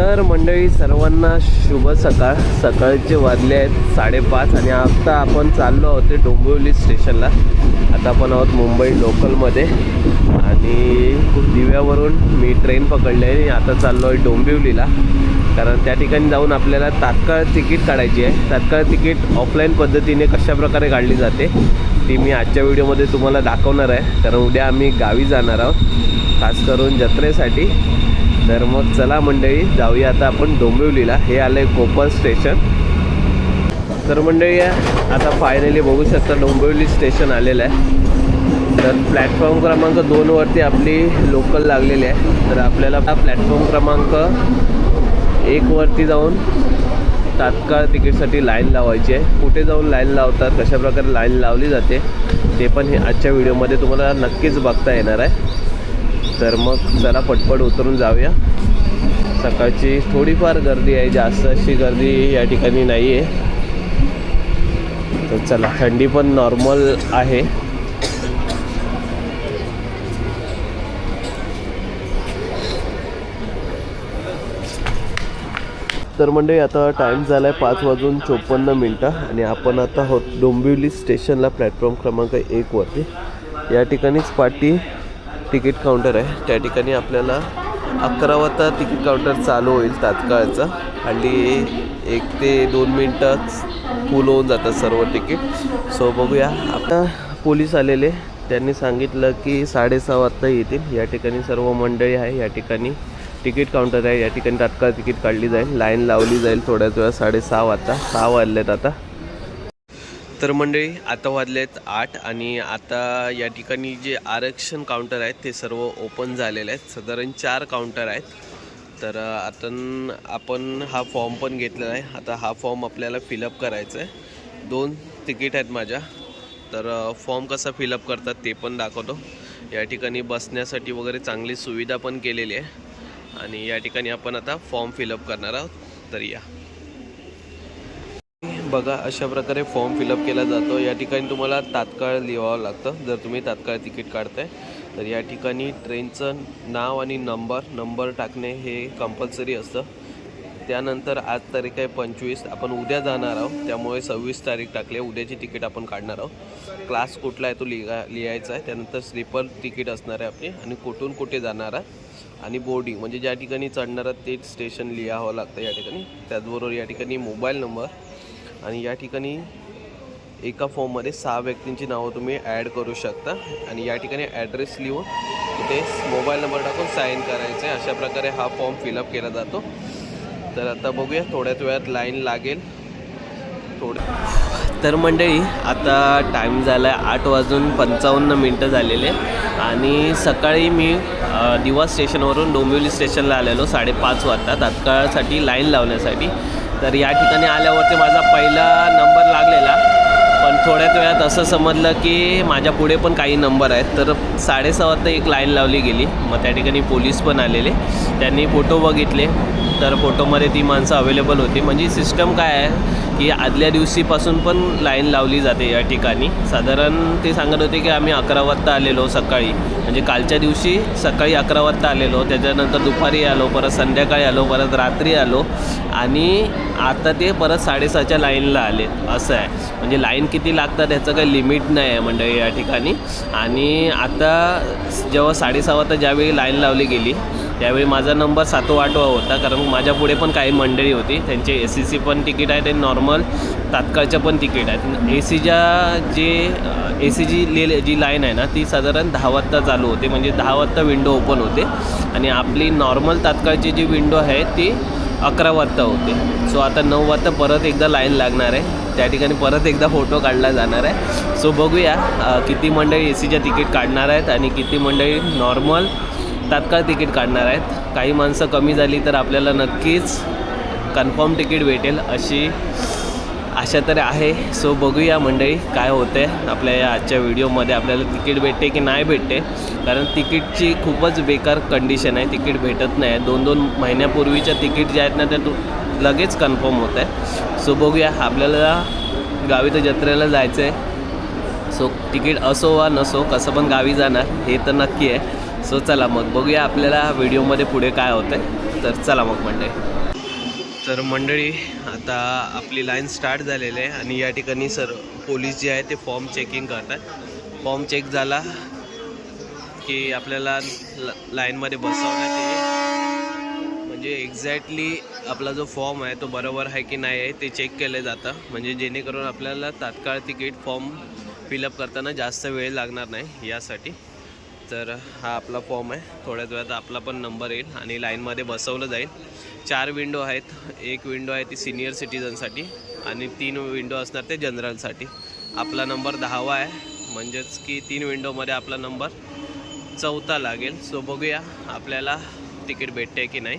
तर मंडळी सर्वांना शुभ सकाळ. सकाळचे वाजले आहेत साडेपाच आणि आता आपण चाललो आहोत ते डोंबिवली स्टेशनला. आता आपण आहोत मुंबई लोकलमध्ये. आणि दिव्यावरून मी ट्रेन पकडली आहे. आणि आता चाललो आहे डोंबिवलीला. कारण त्या ठिकाणी जाऊन आपल्याला तात्काळ तिकीट काढायची आहे. तात्काळ तिकीट ऑफलाईन पद्धतीने कशाप्रकारे काढली जाते ती मी आजच्या व्हिडिओमध्ये तुम्हाला दाखवणार आहे. कारण उद्या आम्ही गावी जाणार आहोत. खास करून जत्रेसाठी. तर मग चला मंडळी जाऊया आता आपण डोंबिवलीला. हे आलं आहे कोपर स्टेशन. तर मंडळी आता फायनली बघू शकता डोंबिवली स्टेशन आलेलं आहे. तर प्लॅटफॉर्म क्रमांक दोनवरती आपली लोकल लागलेली आहे. तर आपल्याला प्लॅटफॉर्म क्रमांक एकवरती जाऊन तात्काळ तिकीटसाठी लाईन लावायची आहे. कुठे जाऊन लाईन लावतात कशाप्रकारे लाईन लावली जाते ते पण हे आजच्या व्हिडिओमध्ये तुम्हाला नक्कीच बघता येणार आहे. तर मग चला पटपट उतरून जाऊया. सकाळची थोडीफार गर्दी आहे जास्त अशी गर्दी या ठिकाणी नाही आहे तर चला थंडी पण नॉर्मल आहे. तर मंडळी आता टाईम झाला आहे पाच वाजून चोपन्न मिनटं आणि आपण आता हो डोंबिवली स्टेशनला प्लॅटफॉर्म क्रमांक एकवरती या ठिकाणीच पाटी तिकीट काउंटर आहे. त्या ठिकाणी आपल्याला अकरा वाजता तिकीट काउंटर चालू होईल तात्काळचं. हल्ली एक ते दोन मिनटात फुल होऊन जातात सर्व तिकीट. सो बघूया. आता पोलीस आलेले. त्यांनी सांगितलं की साडेसहा वाजता येतील. या ठिकाणी सर्व मंडळी आहे. या ठिकाणी तिकीट काउंटर आहे. या ठिकाणी तात्काळ तिकीट काढली जाईल. लाईन लावली जाईल थोड्याच वेळा साडेसहा वाजता. सहा वाजलेत आता. तर मंडळी आता वाजलेत आठ आणि आता या ठिकाणी जे आरक्षण काउंटर आहेत ते सर्व ओपन झालेले आहेत. साधारण चार काउंटर आहेत. तर आता आपण हा फॉर्म पण घेतलेला आहे. आता हा फॉर्म आपल्याला फिलअप करायचा आहे. दोन तिकीट आहेत माझ्या. तर फॉर्म कसा फिलअप करतात ते पण दाखवतो. या ठिकाणी बसण्यासाठी वगैरे चांगली सुविधा पण केलेली आहे. आणि या ठिकाणी आपण आता फॉर्म फिलअप करणार आहोत. तर या. बघा अशा प्रकारे फॉर्म फिलअप केला जातो. या ठिकाणी तुम्हाला तात्काळ लिहावं लागतं. जर तुम्ही तात्काळ तिकीट काढताय तर या ठिकाणी ट्रेनचं नाव आणि नंबर नंबर टाकणे हे कंपल्सरी असतं. त्यानंतर आज तारीख आहे पंचवीस. आपण उद्या जाणार आहोत. त्यामुळे सव्वीस तारीख टाकली आहे. उद्याची तिकीट आपण काढणार आहोत. क्लास कुठला आहे तो लिहा लिहायचा आहे. त्यानंतर स्लीपर तिकीट असणार आहे आपली आणि कुठून कुठे जाणार आहे आणि बोर्डिंग म्हणजे ज्या ठिकाणी चढणार आहात ते स्टेशन लिहावं लागतं या ठिकाणी. त्याचबरोबर या ठिकाणी मोबाईल नंबर आणि या ठिकाणी एका फॉर्ममध्ये सहा व्यक्तींची नावं तुम्ही ॲड करू शकता. आणि या ठिकाणी ॲड्रेस लिहून तिथे मोबाईल नंबर टाकून साईन करायचे अशा प्रकारे हा फॉर्म फिलअप केला जातो. तर आता बघूया थोड्याच वेळात लाईन लागेल. थोडे तर मंडळी आता टाईम झाला आहे आठ वाजून पंचावन्न मिनटं झालेले. आणि सकाळी मी दिवा स्टेशनवरून डोंबिवली स्टेशनला आलेलो साडेपाच वाजता. तात्काळसाठी लाईन लावण्यासाठी. तर या ठिकाणी आल्यावरती माझा पहिला नंबर लागलेला. पण थोड्याच वेळात असं समजलं की माझ्या पुढे पण काही नंबर आहेत. तर साडेसहा वाजता एक लाईन लावली गेली. मग त्या ठिकाणी पोलीस पण आलेले. त्यांनी फोटो बघितले. तर फोटोमध्ये ती माणसं अवेलेबल होती. म्हणजे सिस्टम काय आहे? की आदल्या दिवशीपासून पण लाईन लावली जाते या ठिकाणी. साधारण ते सांगत होते की आम्ही अकरा वाजता आलेलो सकाळी. म्हणजे कालच्या दिवशी सकाळी अकरा वाजता आलेलो त्याच्यानंतर दुपारी आलो परत संध्याकाळी आलो परत रात्री आलो आणि आता ते परत साडेसहाच्या लाईनला आले. असं आहे. म्हणजे लाईन किती लागतात ह्याचं काही लिमिट नाही आहे मंडळी या ठिकाणी. आणि आता जेव्हा साडेसहा वाजता ज्यावेळी लाईन लावली गेली त्यावेळी माझा नंबर सातवा आठवा होता. कारण माझ्या पुढे पण काही मंडळी होती. त्यांचे एस सी सी पण तिकीट आहे ते नॉर्मल तात्काळच्या पण तिकीट आहेत. ए सीच्या जे ए सी जी ले जी लाईन आहे ना ती साधारण दहा वाजता चालू होते. म्हणजे दहा वाजता विंडो ओपन होते. आणि आपली नॉर्मल तात्काळची जी विंडो आहे ती अकरा वाजता होते. सो आता नऊ वाजता परत एकदा लाईन लागणार आहे. त्या ठिकाणी परत एकदा फोटो काढला जाणार आहे. सो बघूया किती मंडळी ए सीच्या तिकीट काढणार आहेत आणि किती मंडळी नॉर्मल तात्काळ तिकीट काढणार आहेत. काही माणसं कमी झाली तर आपल्याला नक्कीच कन्फर्म तिकीट भेटेल अशी आशा तर आहे. सो बघूया मंडळी काय होते आपल्या या आजच्या व्हिडिओमध्ये आपल्याला तिकीट भेटते की नाही भेटते. कारण तिकीटची खूपच बेकार कंडिशन आहे. तिकीट भेटत नाही. दोन दोन महिन्यापूर्वीच्या तिकीट जे आहेत ना त्या लगेच कन्फर्म होत आहे सो बघूया. आपल्याला गावी तर जत्रेला जायचं आहे सो तिकीट असो वा नसो कसं पण गावी जाणार हे तर नक्की आहे. सो चला मग बघूया आपल्याला व्हिडिओमध्ये पुढे काय होतं आहे तर चला मग मंडळी. तर मंडळी आता आपली लाईन स्टार्ट झालेली आहे आणि या ठिकाणी सर पोलीस जे आहे ते फॉर्म चेकिंग करतात फॉर्म चेक झाला की आपल्याला ल लाईनमध्ये बसवण्यात येईल. म्हणजे एक्झॅक्टली आपला जो फॉर्म आहे तो बरोबर आहे की नाही आहे ते चेक केलं जातं. म्हणजे जेणेकरून आपल्याला तात्काळ तिकीट फॉर्म फिलअप करताना जास्त वेळ लागणार नाही यासाठी. तर हा आपला फॉर्म आहे. थोड्याच वेळात आपला पण नंबर येईल आणि लाईनमध्ये बसवलं जाईल. चार विंडो आहेत. एक विंडो आहे ती सिनियर सिटीजनसाठी आणि तीन विंडो असणार ते जनरलसाठी आपला नंबर दहावा आहे. म्हणजेच की तीन विंडोमध्ये आपला नंबर चौथा लागेल. सो बघूया आपल्याला तिकीट भेटते की नाही.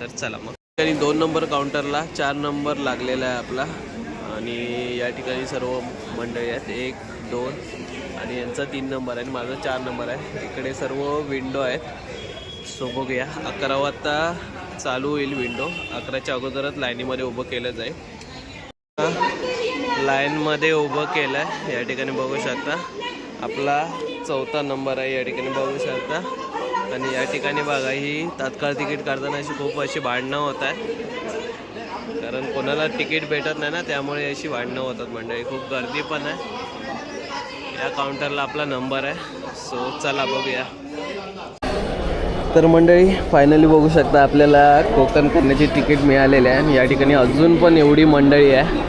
तर चला मग. ठिकाणी दोन नंबर काउंटरला चार नंबर लागलेला आहे आपला. आणि या ठिकाणी सर्व मंडळी आहेत. एक दोन आणि यांचा तीन नंबर आहे आणि माझा चार नंबर आहे. इकडे सर्व विंडो आहेत. सो बघूया. अकरा वाजता चालू होईल विंडो अकराच्या अगोदरच लाईनीमध्ये उभं केलं जाईल. लाईनमध्ये उभं केलं आहे या ठिकाणी बघू शकता. आपला चौथा नंबर आहे. या ठिकाणी बघू शकता. आणि या ठिकाणी बघा ही तात्काळ तिकीट काढताना अशी खूप अशी भांडणं होत आहे कारण कोणाला तिकीट भेटत नाही ना त्यामुळे अशी भांडणं होतात मंडळी. खूप गर्दी पण आहे. या काउंटरला आपला नंबर आहे. सो चला बघूया. तर मंडळी फायनली बघू शकता आपल्याला कोकण करण्याची तिकीट मिळालेली आहे. आणि या ठिकाणी अजून पण एवढी मंडळी आहे.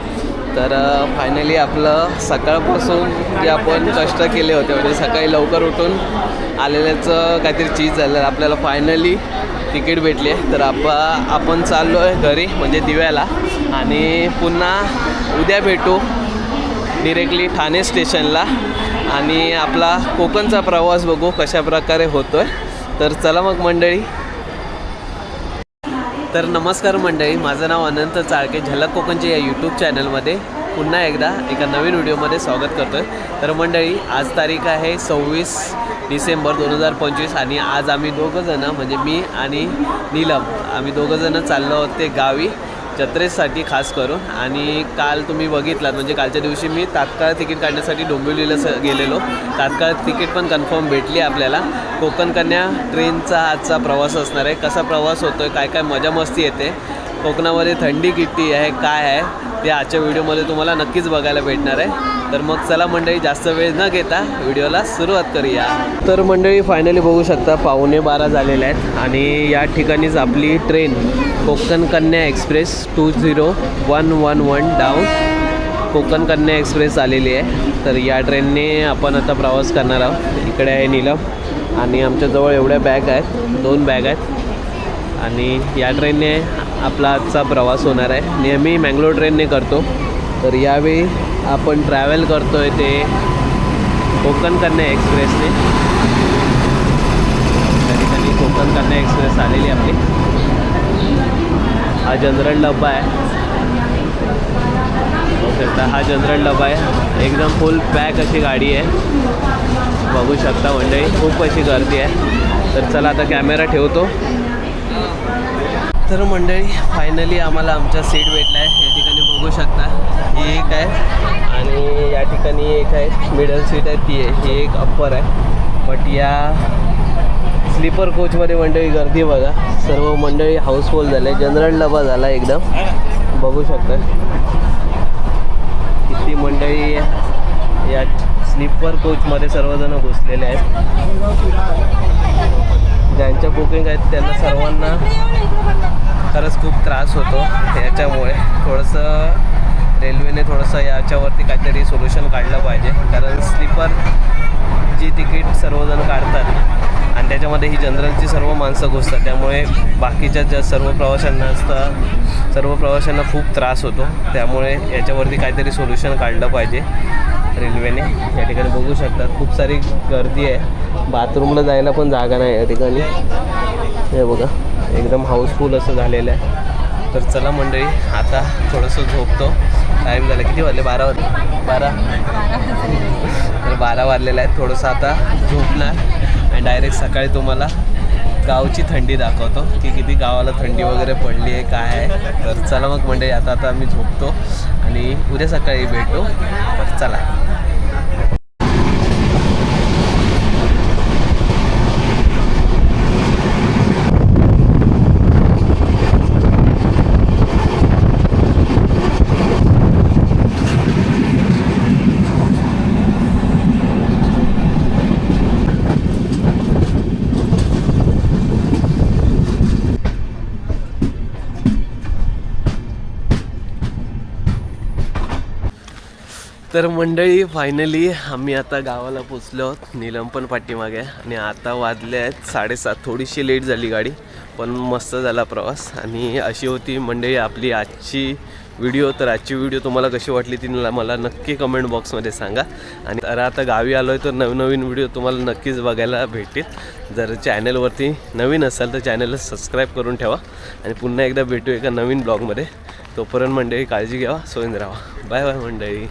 तर फायनली आपलं सकाळपासून जे आपण कष्ट केले होते म्हणजे सकाळी लवकर उठून आलेल्याचं काहीतरी चीज झालं. आपल्याला फायनली तिकीट भेटली आहे. तर आपा आपण चाललो आहे घरी म्हणजे दिव्याला. आणि पुन्हा उद्या भेटू. डिरेक्टली ठाणे स्टेशनला आणि आपला कोकणचा प्रवास बघू कशा प्रकारे होतो आहे तर चला मग मंडळी. तर नमस्कार मंडळी माझं नाव अनंत चाळके झलक कोकणच्या या यूट्यूब चॅनलमध्ये पुन्हा एकदा एका नवीन व्हिडिओमध्ये स्वागत करतो आहे तर मंडळी आज तारीख आहे सव्वीस डिसेंबर दोन हजार पंचवीस आणि आज आम्ही दोघंजणं म्हणजे मी आणि नीलम आम्ही दोघंजणं चाललो आहोत ते गावी. जत्रेसाठी खास करून. आणि काल तुम्ही बघितलात म्हणजे कालच्या दिवशी मी तात्काळ तिकीट काढण्यासाठी डोंबिवलीला स गेलेलो. तात्काळ तिकीट पण कन्फर्म भेटली आपल्याला. कोकण कन्या ट्रेनचा आजचा प्रवास असणार आहे. कसा प्रवास होतो आहे काय काय मजा मस्ती येते. कोकणामध्ये थंडी किती आहे काय आहे ते आजच्या व्हिडिओमध्ये तुम्हाला नक्कीच बघायला भेटणार आहे. तर मग चला मंडळी जास्त वेळ न घेता व्हिडिओला सुरुवात करूया. तर मंडळी फायनली बघू शकता पावणे बारा झालेले आहेत आणि या ठिकाणीच आपली train Konkan Kanya express two zero one one one down Konkan Kanya express आलेली आहे. तर या ट्रेनने आपण आता प्रवास करणार आहोत. इकडे आहे नीलम आणि आमच्याजवळ एवढ्या बॅग आहेत दोन बॅग आहेत. आणि या ट्रेनने आपला आजचा प्रवास होणार आहे. नेहमी मँगलोर ट्रेनने करतो. तर यावेळी आपण ट्रॅव्हल करतो आहे ते कोकण कन्या एक्सप्रेसने त्या ठिकाणी कोकण कन्या एक्सप्रेस आलेली आपली. हा जनरल डब्बा आहे. बघू शकता हा जनरल डबा आहे. एकदम फुल पॅक अशी गाडी आहे. बघू शकता मंडळी खूप अशी गर्दी आहे. तर चला आता कॅमेरा ठेवतो. तर मंडळी फायनली आम्हाला आमचा सीट भेटला आहे या ठिकाणी बघू शकता ही एक आहे. आणि या ठिकाणी एक आहे मिडल सीट आहे ती आहे. ही एक अप्पर आहे. बट या स्लीपर कोचमध्ये मंडळी गर्दी बघा. सर्व मंडळी हाऊसफुल झाले. जनरल डबा झाला एकदम. बघू शकता. किती मंडळी या स्लीपर कोचमध्ये सर्वजण घुसलेले आहेत. बुकिंग आहेत त्यांना सर्वांना खरंच खूप त्रास होतो याच्यामुळे. थोडंसं रेल्वेने थोडंसं याच्यावरती काहीतरी सोल्युशन काढलं पाहिजे. कारण स्लीपर जी तिकीट सर्वजण काढतात आणि त्याच्यामध्ये ही जनरलची सर्व माणसं घुसतात. त्यामुळे बाकीच्या ज्या सर्व प्रवाशांना असतं सर्व प्रवाशांना खूप त्रास होतो. त्यामुळे याच्यावरती काहीतरी सोल्युशन काढलं पाहिजे रेल्वेने या ठिकाणी बघू शकतात खूप सारी गर्दी आहे. बाथरूमला जायला पण जागा नाही या ठिकाणी. हे बघा एकदम हाऊसफुल असं झालेलं आहे. तर चला मंडळी आता थोडंसं झोपतो. टाईम झाला किती वाजले? बारा वाजले. बारा. तर बारा वाजलेला आहे थोडंसं आता झोपणार. डायरेक्ट सकाळी तुम्हाला गावची थंडी दाखवतो की किती गावाला थंडी वगैरे पडली आहे काय आहे. तर चला मग म्हणजे आता आता आम्ही झोपतो आणि उद्या सकाळी भेटू. तर चला. तर मंडळी फायनली आम्ही आता गावाला पोचलो. आहोत नीलम पण पाठीमागे आणि आता वाजले आहेत साडेसात. थोडीशी लेट झाली गाडी पण मस्त झाला प्रवास. आणि अशी होती मंडळी आपली आजची व्हिडिओ तर आजची व्हिडिओ तुम्हाला कशी वाटली ती मला- नक्की कमेंट बॉक्समध्ये सांगा. आणि तर आता गावी आलो आहे तर नवनवीन व्हिडिओ तुम्हाला नक्कीच बघायला भेटेल जर चॅनलवरती नवीन असाल तर चॅनलला सबस्क्राईब करून ठेवा. आणि पुन्हा एकदा भेटू एका नवीन ब्लॉगमध्ये तोपर्यंत मंडळी काळजी घ्यावा सोयीन राहा बाय बाय मंडळी.